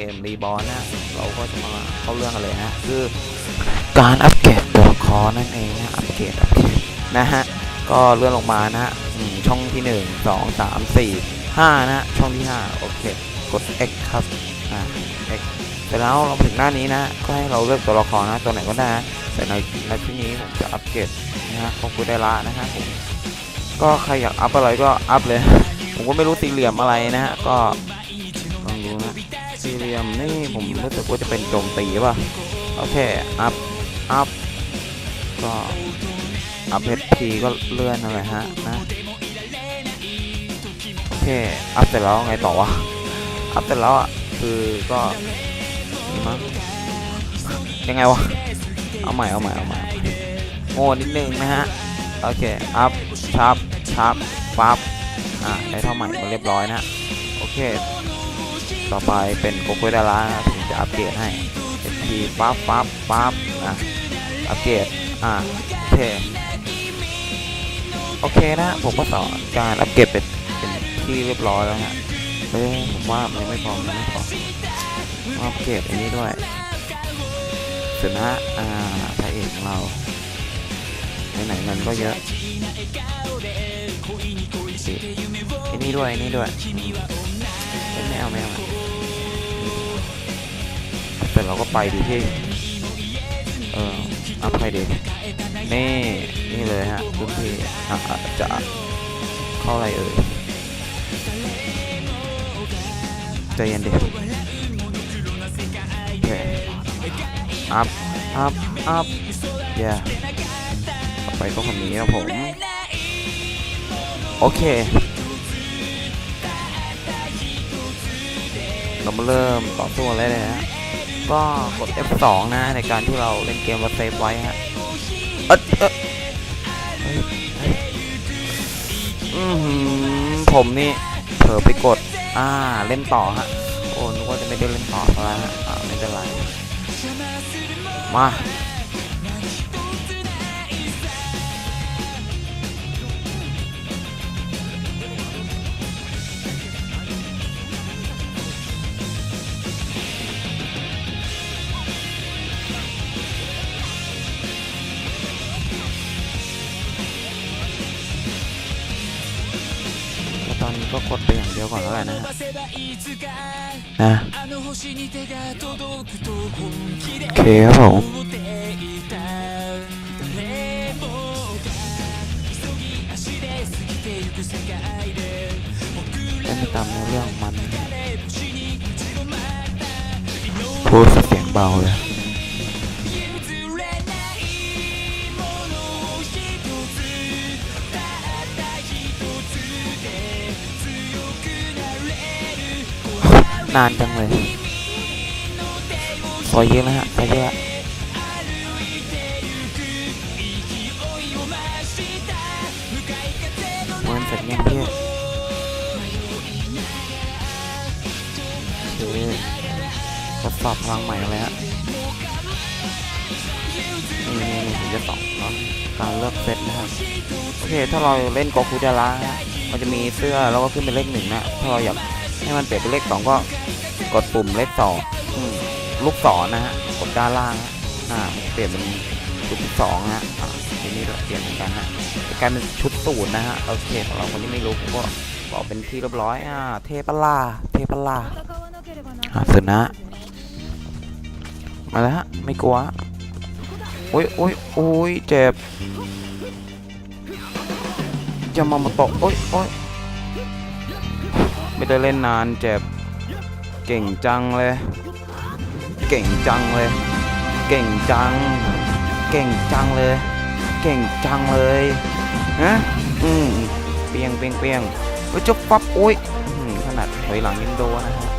เกมรีบอลนะเราก็จะมาเข้าเรื่องกันเลยนะคือการอัปเกรดตัวครนั่นเองนะอัปเกรดอัปเกรดนะฮะก็เลื่อนลงมานะฮะช่องที่ 1 2 3 4 5นะฮะช่องที่ 5 โอเค กด X ครับอ่า X เสร็จแล้วเราถึงหน้านี้นะก็ให้เราเลือกตัวละครนะตัวไหนก็ได้นะแต่ในในที่นี้ผมจะอัปเกรดนะฮะของคุไดละนะฮะผมก็ใครอยากอัพอะไรก็อัพเลย ผมก็ไม่รู้สี่เหลี่ยมอะไรนะฮะก็ มนี่ผมรู้สึกว่าจะเป็นโจมตีป่ะโอเคอัพอัพก็อัพเพทีก็เลื่อนอะไรฮะนะโอเคอัพเสร็จแล้วไงต่อวะอัพเสร็จแล้วอะคือก็นี่มั้งยังไงวะเอาใหม่เอาใหม่เอาใหม่โง่นิดนึงนะฮะโอเคอัพชับชับปั๊บอ่าได้เท่าใหม่มาเรียบร้อยนะโอเค ต่อไปเป็นโกโก้ดาราผมจะอัปเกรดให้เอทีปั๊บปั๊บปั๊บอะอัปเกรดอ่าโอเคโอเคนะผมก็สอนการอัปเกรดเป็นเป็นที่เรียบร้อยแล้วฮะเฮ้ผมว่ามันไม่พอมันไม่พออัปเกรดอันนี้ด้วยเสร็จนะอ่าพระเอกของเราไหนๆเงินก็เยอะอ้นี่ด้วยอ้นี่ด้วย เราก็ไปดีที่เอ่ออัพใครดีนี่นี่เลยฮะรุ่นพี่อะจะเข้าอะไรเอ่ยใจเย็นเดิโอเคอัพอัพอัพ yeah ต่อไปก็คนนี้ครับผมโอเค เรามาเริ่มต่อสู้เลยนะฮะ ก็กด F2 นะในการที่เราเล่นเกมวัดเซฟไว้ฮะเอะเอะเฮ้ยเฮ้ยอื้อหือผมนี่เผลอไปกด อ่า เล่นต่อฮะ โอ้นึกว่าจะไม่ได้เล่นต่อแล้วฮะอ่าไม่เป็นไร มา ก็กดไปอย่างเดียวก่อนแล้วกันนะฮะนะโอเคครับผมเล่นตามเนื้อเรื่องมันพูดเสียงเบาเลย นานจังเลยซอยเยอะนะฮะซอยเยอะเหมือนเสร็จยังพี่โอเคทดสอบพลังใหม่เลยฮะนี่นี่นจะสอนเนาะการเลือกเซตนะครับโอเคถ้าเราเล่นโกคูดาระฮะมันจะมีเสื้อแล้วก็ขึ้นเป็นเลขหนึ่งนะถ้าเราอยากให้มันเปลี่ยนเป็นเลขสองก็ กดปุ่มเลขสองอืมลูกศรนะฮะกดด้านล่างฮะอ่ามันจะเปลี่ยนเป็นชุดที่สองนะฮะอ่าทีนี้ด้วยเปลี่ยนเหมือนกันฮะจะกลายเป็นชุดสูตรนะฮะโอเคของเราคนที่ไม่รู้ผมก็บอกเป็นที่เรียบร้อยอ่าเทปะลาเทปะลาอ่าสึนะมาแล้วฮะไม่กลัวฮะโอ้ยโอ้ยโอ้ยเจ็บจะมามาตกโอ๊ยโอ๊ยไม่ได้เล่นนานเจ็บ เก่งจังเลย เก่งจังเลย เก่งจัง เก่งจังเลย เก่งจังเลยฮะอืมเปียงเปียงเปียงโอ้ยจุ๊บปั๊บโอ้ยขนาดถอยหลังยังโดนนะฮะ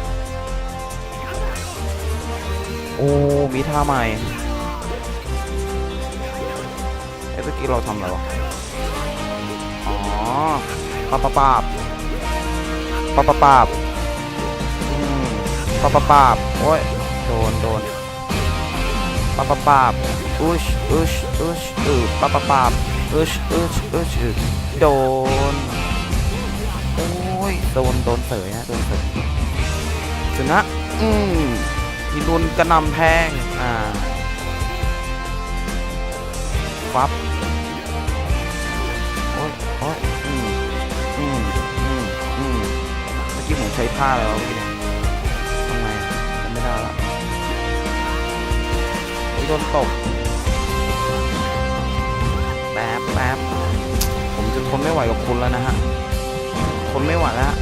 โอ้ มีท่าใหม่เอ้เมื่อกี้เราทำอะไรวะอ๋อปาปาปาบปาปาปาบอืม ปาปาปาบโอ้ยโดนโดนปาปาปาบอุชอุชอุชอือปาปาปาบอุชอุชอุชอือโดนยโดนโดนเสยนะโดนเสยชนะอืมมีโดนกระนำแทงอ่าฟับโอ้ยโอ้ยอืมอืมอืมอืมเมื่อกี้ผมใช้ผ้าแล้ว โดนตบแป๊บแป๊บผมจะทนไม่ไหวกับคุณแล้วนะฮะทนไม่ไหวแล้ว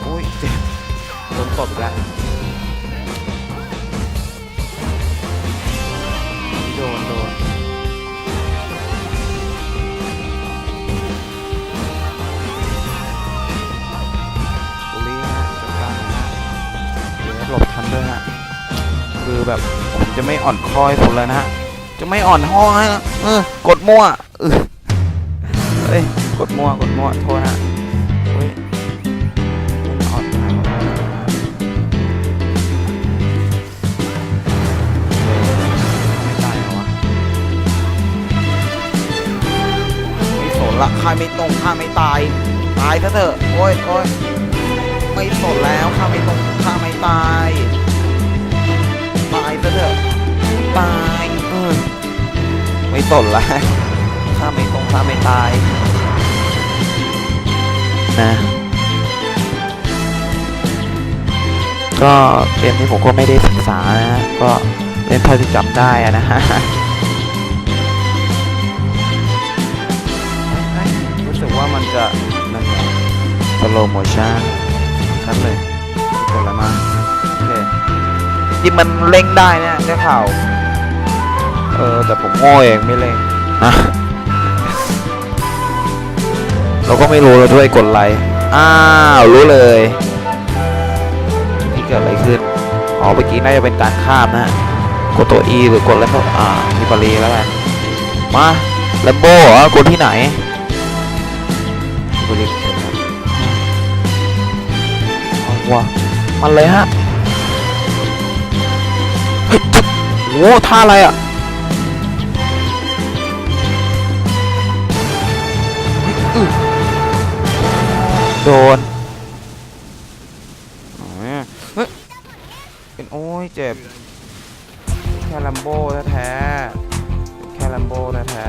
โอ้ยเจ็บโดนตบอีกแล้วโดนโดนบุรีฮะจัดการฮะเดี๋ยวหลบทันด้วยฮะคือแบบ ผมจะไม่อ่อนคอยคุณแล้วนะฮะ จะไม่อ่อนห้อยนะเออกดมั่วเออเอ้ย กดมั่ว กดมั่ว โทษนะเฮ้ยอ่อนหมดแล้วไม่ตายเหรอวะไม่สนละข้าไม่ตรงข้าไม่ตาย ตายซะเถอะ โอ้ยโอ้ยไม่สนแล้วข้าไม่ตรงข้าไม่ตาย ตายเออไม่สนละข้าไม่ตรงข้าไม่ตาย นะ ก็เกมนี้ผมก็ไม่ได้ศึกษานะฮะก็เล่นเท่าที่จำได้อะนะฮะรู้สึกว่ามันจะนั่นไง slow motion นั่นเลยเกิดอะไรมาโอเคที่มันเล่งได้เนี่ยได้ข่าว เออ แต่ผมโง่เองไม่เล่งนะเราก็ไม่รู้เราด้วยกดไลค์อ้าว รู้เลยนี่เกิดอะไรขึ้นอ๋อเมื่อกี้น่าจะเป็นการข้ามนะฮะกดตัว E หรือกดแล้วก็อ่ามีบาลีแล้วกันมาแลมโบ้เหรอกดที่ไหนบาลีเขียนครับเอาวะมันเลยฮะเฮ้ยจุ๊บโอ้ท่าอะไรอะ โดนเฮ้ยเป็นโอ้ยเจ็บ แค่ลัมโบ้แท้ๆแค่ลัมโบ้แท้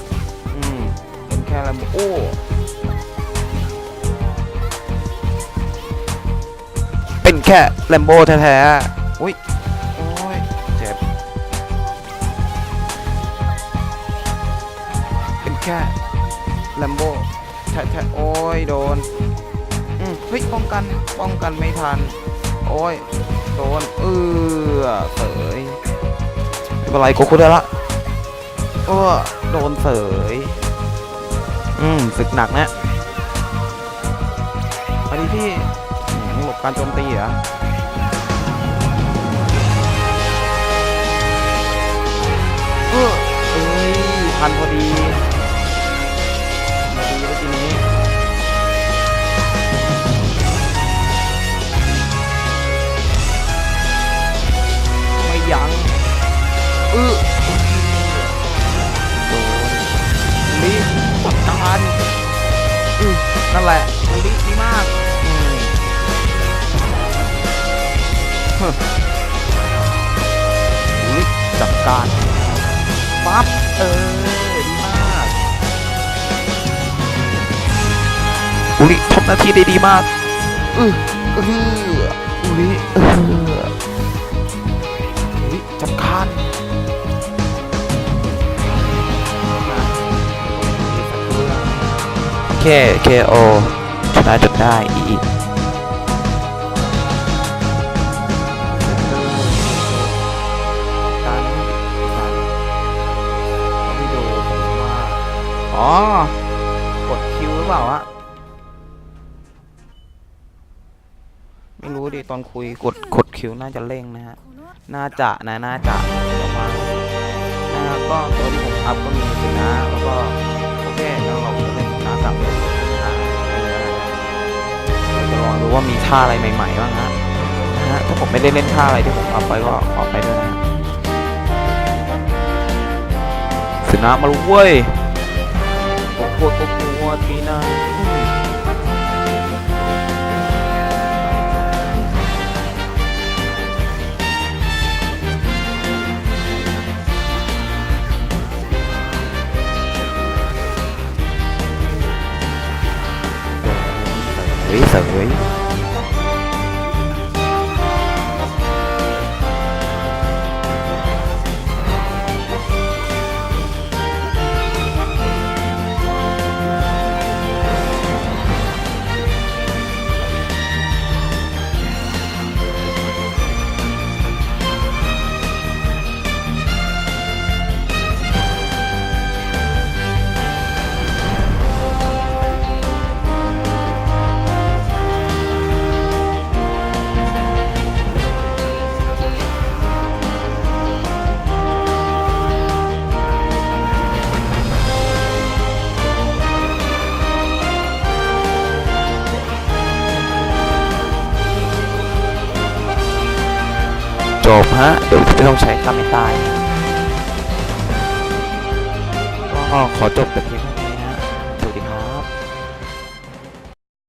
ๆอืมเป็นแค่ลัมโบ้เป็นแค่แลมโบ้แท้ๆอุ้ยโอ้ยเจ็บ เป็นแค่แลมโบ้ แท้ๆโอ้ยโดนอืมเฮ้ยป้องกันป้องกันไม่ทัน โอ้ยโดนเออเสยไม่เป็นไรกูคุได้ละเออโดนเสยอืมศึกหนักนะอันนี้พี่หลบการโจมตีเหรอเออเอ้ยทันพอดี แหละลิดีมากอืมเฮ้อลิจัดการปั๊บเออดีมากอุลิทำหน้าที่ได้ดีมากอือเอออุลิเอออุลิจัดการ แค่ KO ชนะจนได้อีกการการวิดีโอผมว่าอ๋อกดคิวหรือเปล่าวะไม่รู้ดิตอนคุยกดกดคิวน่าจะเร่งนะฮะ น่าจะนะน่าจะประมาณนะก็ตัวที่ผมอัพก็มีสินะแล้วก็ กับจะลองดูว่ามีท่าอะไรใหม่ๆบ้างฮะนะฮะถ้าผมไม่ได้เล่นท่าอะไรที่ผมอัพไปก็ขอไปด้วยนะสินะมาลุเว้ยโอ้โหโอ้โหทีนะ เฮ้ย จบฮะ เดี๋ยวไม่ต้องใช้คำไม่ตาย ก็ขอจบแต่เพียง